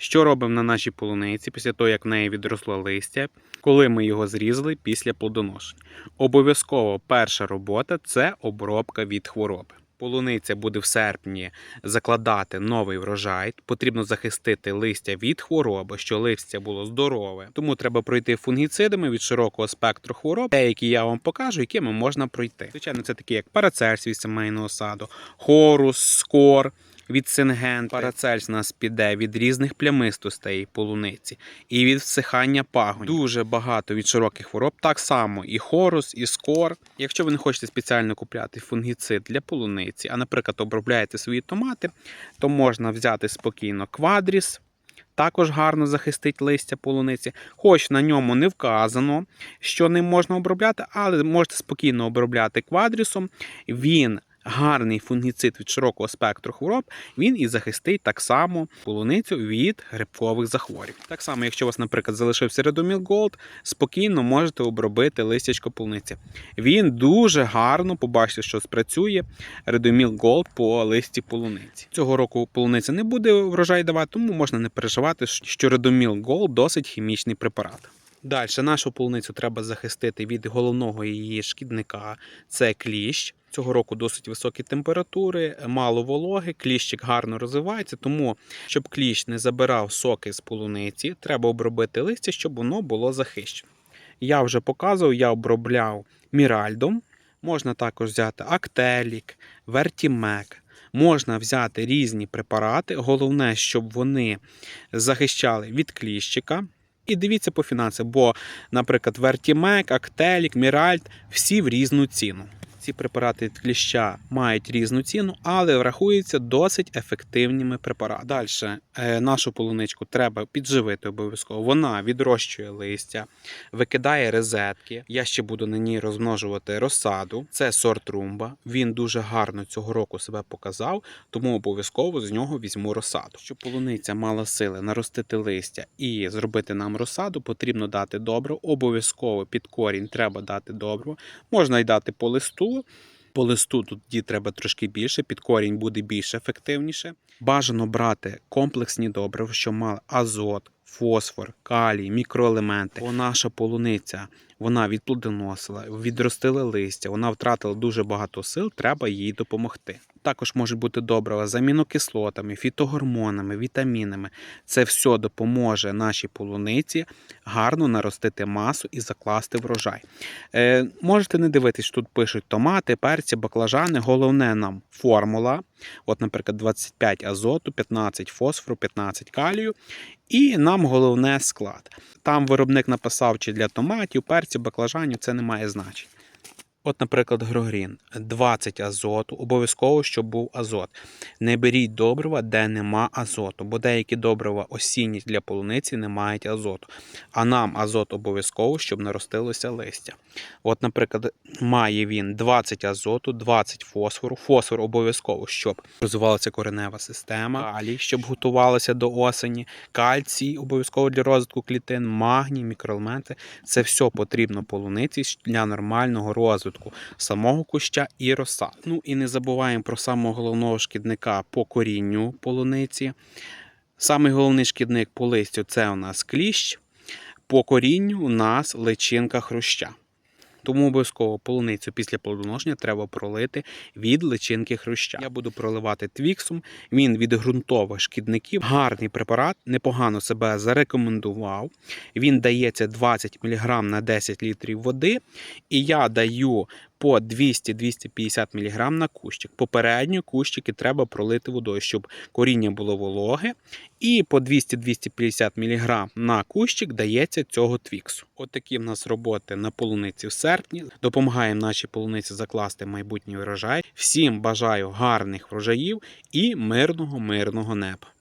Що робимо на нашій полуниці після того, як в неї відросло листя, коли ми його зрізали після плодоношення? Обов'язково перша робота це обробка від хвороби. Полуниця буде в серпні закладати новий врожай. Потрібно захистити листя від хвороби, щоб листя було здорове. Тому треба пройти фунгіцидами від широкого спектру хвороб, деякі я вам покажу, якими можна пройти. Звичайно, це такі як парацельс від сімейного саду, хорус, скор. Від сингент, парацельс нас піде від різних плямистостей полуниці і від всихання пагонь. Дуже багато від широких хвороб. Так само і хорус, і скор. Якщо ви не хочете спеціально купляти фунгіцид для полуниці, а, наприклад, обробляєте свої томати, то можна взяти спокійно квадріс. Також гарно захистить листя полуниці, хоч на ньому не вказано, що ним можна обробляти, але можете спокійно обробляти квадрісом. Він гарний фунгіцид від широкого спектру хвороб, він і захистить так само полуницю від грибкових захворювань. Так само, якщо у вас, наприклад, залишився Redomil Gold, спокійно можете обробити листячко полуниці. Він дуже гарно, побачите, що спрацює Redomil Gold по листі полуниці. Цього року полуниця не буде врожай давати, тому можна не переживати, що Redomil Gold досить хімічний препарат. Далі нашу полуницю треба захистити від головного її шкідника це кліщ. Цього року досить високі температури, мало вологи, кліщик гарно розвивається, тому щоб кліщ не забирав соки з полуниці, треба обробити листя, щоб воно було захищено. Я вже показував, я обробляв міральдом. Можна також взяти актелік, вертімек. Можна взяти різні препарати. Головне, щоб вони захищали від кліщика. І дивіться по фінансам, бо, наприклад, Вертімек, Актелік, Міральд всі в різну ціну. Ці препарати кліща мають різну ціну, але рахуються досить ефективними препаратами. Далі е, нашу полуничку треба підживити обов'язково. Вона відрощує листя, викидає розетки. Я ще буду на ній розмножувати розсаду. Це сорт румба. Він дуже гарно цього року себе показав, тому обов'язково з нього візьму розсаду. Щоб полуниця мала сили наростити листя і зробити нам розсаду, потрібно дати добро. Обов'язково під корінь треба дати добро. Можна й дати по листу. По листу тоді треба трошки більше, під корінь буде більш ефективніше. Бажано брати комплексні добрива, що мали азот, фосфор, калій, мікроелементи. Бо наша полуниця вона відплодоносила, відростила листя, вона втратила дуже багато сил, треба їй допомогти. Також можуть бути добрива з амінокислотами, фітогормонами, вітамінами. Це все допоможе нашій полуниці гарно наростити масу і закласти врожай. Е, можете не дивитись, тут пишуть томати, перці, баклажани. Головне нам формула. От, наприклад, 25 азоту, 15 фосфору, 15 калію. І нам головне склад. Там виробник написав, чи для томатів, перців, баклажанів, це не має значення. От, наприклад, грогрін 20 азоту, обов'язково, щоб був азот. Не беріть добрива, де нема азоту, бо деякі добрива осінні для полуниці не мають азоту. А нам азот обов'язково, щоб наростилося листя. От, наприклад, має він 20 азоту, 20 фосфору. Фосфор обов'язково, щоб розвивалася коренева система, калій, щоб готувалося до осені, кальцій обов'язково для розвитку клітин, магній, мікроелементи. Це все потрібно полуниці для нормального розвитку самого куща і розсад. Ну і не забуваємо про самого головного шкідника по корінню полуниці. Самий головний шкідник по листю це у нас кліщ. По корінню у нас личинка хруща. Тому обов'язково полуницю після плодоношення треба пролити від личинки хруща. Я буду проливати твіксом. Він від ґрунтових шкідників. Гарний препарат, непогано себе зарекомендував. Він дається 20 мг на 10 літрів води. І я даю по 200-250 мг на кущик. Попередньо кущики треба пролити водою, щоб коріння було вологе. І по 200-250 мг на кущик дається цього твіксу. От такі в нас роботи на полуниці в серпні. Допомагаємо нашій полуниці закласти майбутній врожай. Всім бажаю гарних врожаїв і мирного, мирного неба.